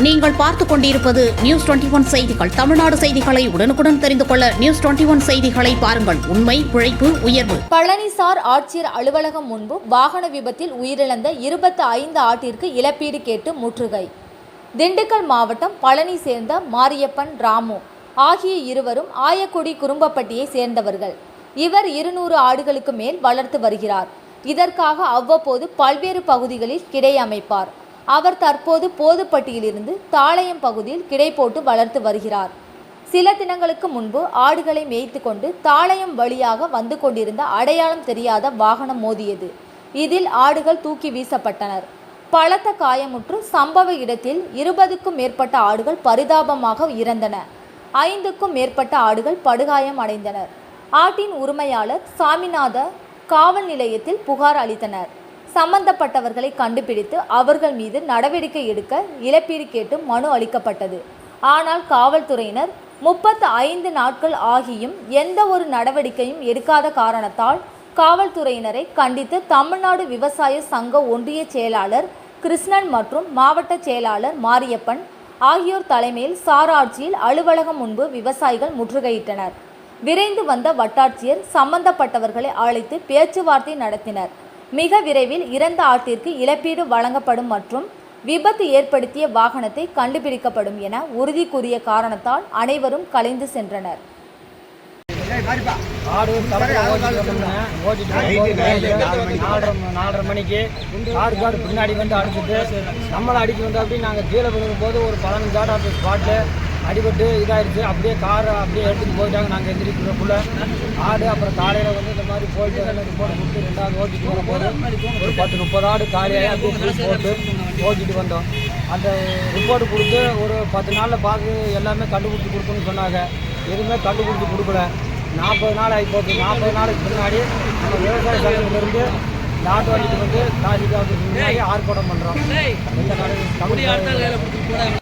நீங்கள் பார்த்துக் கொண்டிருப்பது நியூஸ் டுவெண்டி ஒன் செய்திகள். தமிழ்நாடு செய்திகளை உடனுக்குடன் தெரிந்து கொள்ள நியூஸ் டுவெண்டி ஒன் செய்திகளை பாருங்கள். உண்மை உழைப்பு உயர்வு. பழனிசார் ஆட்சியர் அலுவலகம் முன்பு வாகன விபத்தில் உயிரிழந்த இருபத்தி ஐந்து ஆட்டிற்கு இழப்பீடு கேட்டு முற்றுகை. திண்டுக்கல் மாவட்டம் பழனி சேர்ந்த மாரியப்பன் ராமு. ஆகிய இருவரும் ஆயக்குடி குறும்பப்பட்டியை சேர்ந்தவர்கள். இவர் இருநூறு ஆடுகளுக்கு மேல் வளர்த்து வருகிறார். இதற்காக அவ்வப்போது பல்வேறு பகுதிகளில் கிடை அமைப்பார். அவர் தற்போது போதுப்பட்டியிலிருந்து தாளையம் பகுதியில் கிடை போட்டு வளர்த்து வருகிறார். சில தினங்களுக்கு முன்பு ஆடுகளை மேய்த்து கொண்டு தாளையம் வழியாக வந்து கொண்டிருந்த அடையாளம் தெரியாத வாகனம் மோதியது. இதில் ஆடுகள் தூக்கி வீசப்பட்டனர். பலத்த காயமுற்று சம்பவ இடத்தில் இருபதுக்கும் மேற்பட்ட ஆடுகள் பரிதாபமாக இறந்தன. ஐந்துக்கும் மேற்பட்ட ஆடுகள் படுகாயம் அடைந்தனர். ஆட்டின் உரிமையாளர் சாமிநாத காவல் நிலையத்தில் புகார் அளித்தனர். சம்பந்தப்பட்டவர்களை கண்டுபிடித்து அவர்கள் மீது நடவடிக்கை எடுக்க இழப்பீடு கேட்டு மனு அளிக்கப்பட்டது. ஆனால் காவல்துறையினர் முப்பத்து ஐந்து நாட்கள் ஆகியும் எந்த ஒரு நடவடிக்கையும் எடுக்காத காரணத்தால் காவல்துறையினரை கண்டித்து தமிழ்நாடு விவசாய சங்க ஒன்றிய செயலாளர் கிருஷ்ணன் மற்றும் மாவட்ட செயலாளர் மாரியப்பன் ஆகியோர் தலைமையில் சாராட்சியில் அலுவலகம் முன்பு விவசாயிகள் முற்றுகையிட்டனர். விரைந்து வந்த வட்டாட்சியர் சம்பந்தப்பட்டவர்களை அழைத்து பேச்சுவார்த்தை நடத்தினர். மிக விரைவில் இறந்த ஆட்டிற்கு இழப்பீடு வழங்கப்படும் மற்றும் விபத்து ஏற்படுத்திய வாகனத்தை கண்டுபிடிக்கப்படும் என உறுதி கூறிய காரணத்தால் அனைவரும் கலைந்து சென்றனர். ஆடு நாலரை மணிக்கு. கார் கார் பின்னாடி வந்து அடிச்சுட்டு நம்மளை அடிக்க வந்து அப்படி நாங்கள் கீழே விழுகும்போது ஒரு பதினஞ்சு ஆடு அந்த ஸ்பாட்டில் அடிபட்டு இதாயிருச்சு. அப்படியே காரை அப்படியே எடுத்துகிட்டு போயிட்டாங்க. நாங்கள் எந்திரிக்கிறக்குள்ள ஆடு அப்புறம் காலையில் வந்து இந்த மாதிரி போயிட்டு ரிப்போர்ட் கொடுத்து ரெண்டாவது ஓட்டிட்டு வரும்போது ஒரு பத்து முப்பது ஆடு காலையாக அப்படியே போட்டு ஓட்டிட்டு வந்தோம். அந்த ரிப்போர்ட் கொடுத்து ஒரு பத்து நாளில் பார்த்து எல்லாமே கண்டுபிடிச்சி கொடுக்கணும்னு சொன்னாங்க. எதுவுமே கண்டுபிடிச்சி கொடுக்கல. நாற்பது நாள் ஆகி போச்சு. நாற்பது நாளுக்கு முன்னாடி நம்ம விவசாய சங்கத்திலிருந்து நாட்டு வண்டிக்கு வந்து தாசிக்கு ஆஃபீஸ் முன்னாடி ஆர்ப்பாட்டம் பண்ணுறோம் இந்த நாடு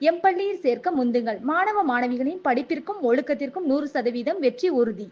எம் பள்ளியில் சேர்க்க முந்துங்கள். மாணவ மாணவிகளின் படிப்பிற்கும் ஒழுக்கத்திற்கும் நூறு சதவீதம் வெற்றி உறுதி.